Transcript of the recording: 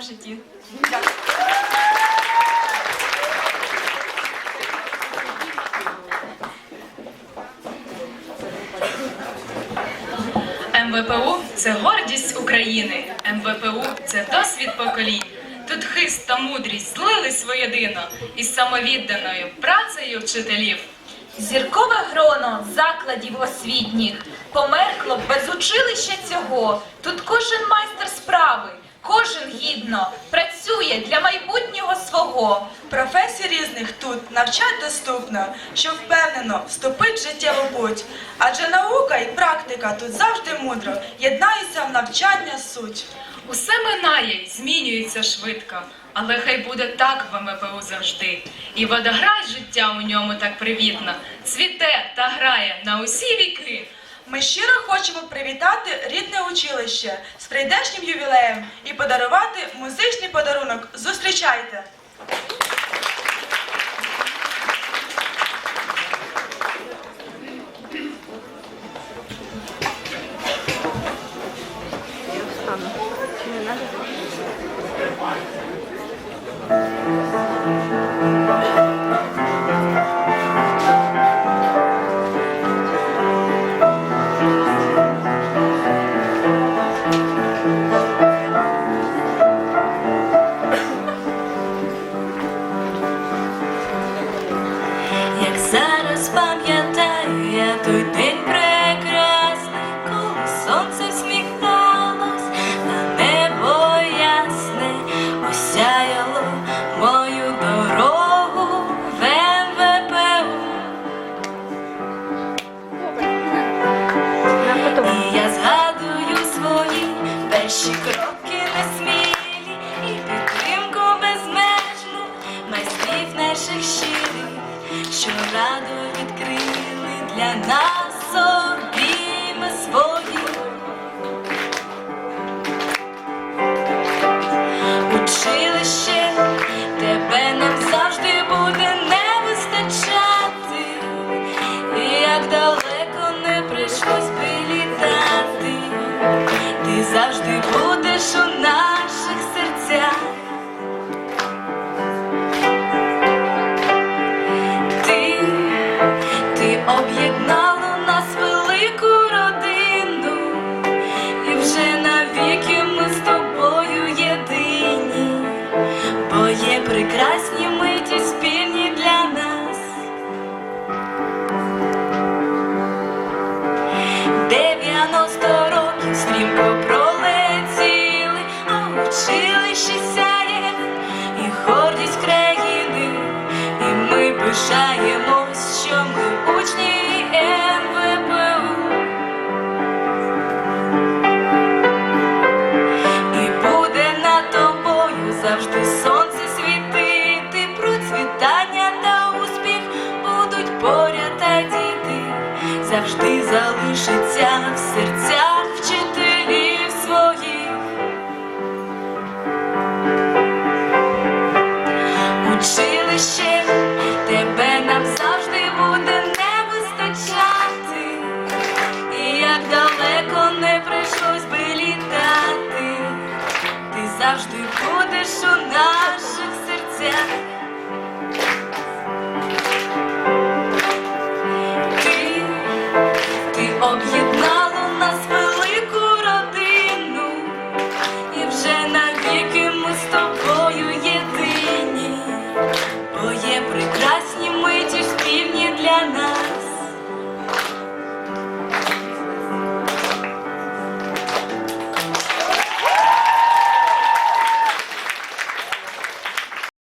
вашому житті. Дякую. МВПУ це гордість України. МВПУ це досвід поколінь. Тут хист та мудрість злились воєдино із самовідданою працею вчителів. Зіркове гроно закладів освітніх померкло без училища цього. Тут кожен майстер справи, кожен гідно працює для майбутнього свого. Професій різних тут навчать доступно, що впевнено вступить життєву путь. Адже наука і практика тут завжди мудро єднаються в навчання суть. Усе минає змінюється швидко, але хай буде так в МПУ завжди. І водограй життя у ньому так привітно, цвіте та грає на усі віки. Ми щиро хочемо привітати рідне училище з прийдешнім ювілеєм і подарувати музичний подарунок. Зустрічайте! Як що раду відкрили для нас пишаємось, що ми учні МВПУ. І буде над тобою завжди сонце світити, процвітання та успіх будуть поряд та діти, завжди залишиться в серцях вчителів своїх. Училище завжди будеш у наших серцях.